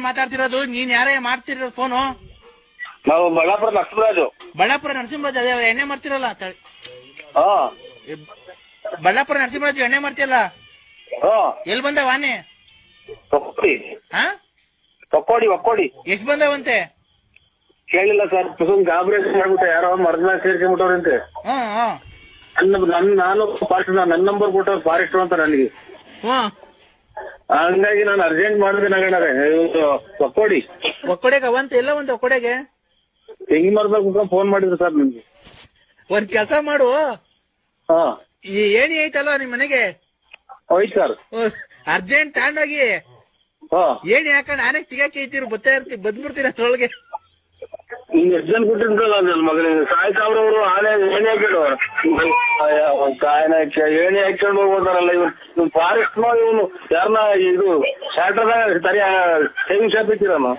ಮಾತಾಡ್ತಿರೋದು ನೀನ್ ಯಾರೇ ಮಾಡ್ತಿರೋ ಫೋನು ನಾವು ಬಳ್ಳಾಪುರ ಲಕ್ಷ್ಮರಾಜು ಬಳ್ಳಾಪುರ ನರಸಿಂಹರಾಜ್ ಅದೇ ಅವ್ರು ಎಣ್ಣೆ ಮಾಡ್ತಿರಲ್ಲ ತಳಿ- ಹಾ. ಬಳ್ಳಾಪುರ ನರಸಿಂಹರಾಜು ಎಣ್ಣೆ ಮಾಡ್ತಿಯಲ್ಲ? ಹಾ. ಎಲ್ ಬಂದ ವಾನೆ ಹಾ? ಒಕ್ಕೋಡಿ ಒಕ್ಕೊಡಿ. ಎಷ್ಟ್ ಬಂದವಂತೆ? ಕೇಳಿಲ್ಲ ಸರ್ ಸುಮ್ ಗಾಬರೇಷನ್ ಮಾಡ್ಬಿಟ್ಟೆ ಯಾರೋ ಮರದ ಸೇರ್ಕೊಂಡ್ಬಿಟ್ಟವ್ರಂತೆ. ಹಾ ಹಾ. ನನ್ನ ನನ್ ನಾನು ಫಾರೆಸ್ಟ್ ನನ್ನ ನಂಬರ್ ಕೊಟ್ಟವ್ರು ಫಾರೆಸ್ಟ್ ಅಂತ ನನಗೆ. ಹ್ಮ್ ಹಂಗಾಗಿ ನಾನು ಅರ್ಜೆಂಟ್ ಮಾಡಿದೆ ನಗಣರೆ ಒಕ್ಕೋಡಿ. ಒಕ್ಕಡೆಗೆ ಅವಂತ ಎಲ್ಲ ಒಂದು ಒಕ್ಕಡೆಗೆ? ತೆಂಗಿನ ಕುತ್ಕೊಂಡು ಫೋನ್ ಮಾಡಿದ್ರು ಸರ್ ನಿಮ್ಗೆ. ಒಂದ್ ಕೆಲ್ಸ ಮಾಡು. ಹಾ. ಈ ಏಣಿ ಐತಲ್ವಾ ನಿಮ್ ಮನೆಗೆ? ಹೋಯ್ತು ಸರ್. ಅರ್ಜೆಂಟ್ ತಗೊಂಡೋಗಿ. ಹಾ. ಏಣಿ ಹಾಕೊಂಡ್ ಆನೆಗ್ ತಿಗಾಕಿ ಐತಿರು ಬತ್ತಾ ಇರ್ತಿ ಬಂದ್ಬಿಡ್ತೀನಿ ಅಷ್ಟ್ರೊಳಗೆ ನೀನ್ ಎಷ್ಟ್ ಜನ ಕೊಟ್ಟಿದ್ರಲ್ಲ ನನ್ನ ಮಗನಿಗೆ ಸಾಯಿ ಸಾವಿರವರು ಆನೆ ಏಣಿ ಹಾಕೊಂಡು ಕಾಯನ ಏಣಿ ಹಾಕೊಂಡು ಹೋಗ್ತಾರಲ್ಲ ಇವ್ರು? ಫಾರೆಸ್ಟ್ ಇವನು ಯಾರನ್ನ ಇದು ಶಾಟ್ರದಾಗ ಸರಿ ಸೇವಿಂಗ್ ಶಾಪ್ ಇಟ್ಟಿರಲ್ಲ